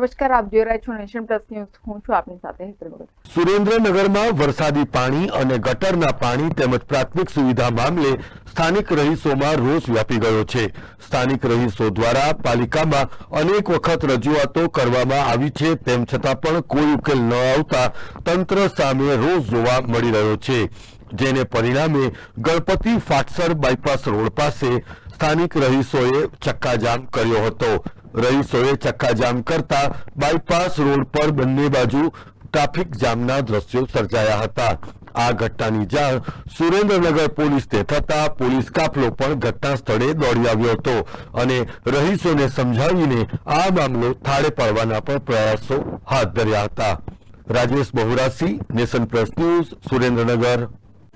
નમસ્કાર, આપ જોઈ રહ્યા છો નેશન પ્લસ ન્યૂઝ. હું છું આપની સાથે. સુરેન્દ્રનગરમાં વરસાદી પાણી અને ગટરના પાણી તેમજ પ્રાથમિક સુવિધા મામલે સ્થાનિક રહીશોમાં રોષ વ્યાપી ગયો છે. સ્થાનિક રહીશો દ્વારા પાલિકામાં અનેક વખત રજૂઆતો કરવામાં આવી છે, તેમ છતાં પણ કોઈ ઉકેલ ન આવતા તંત્ર સામે રોષ જોવા મળી રહ્યો છે. જેને પરિણામે ગણપતિ ફાટસર બાયપાસ રોડ પાસે સ્થાનિક રહીશોએ ચક્કાજામ કર્યો હતો. રહીશોએ ચક્કાજામ કરતા બાયપાસ રોડ પર બંને બાજુ ટ્રાફિક જામના દ્રશ્યો સર્જાયા હતા. આ ઘટનાની જાણ સુરેન્દ્રનગર પોલીસને થતા પોલીસ કાફલો પણ ઘટના સ્થળે દોડી આવ્યો હતો અને રહીશોને સમજાવીને આ મામલો થાળે પાડવાના પણ પ્રયાસો હાથ ધર્યા હતા. Rajesh Bahurasi nation plus news, Surendranagar.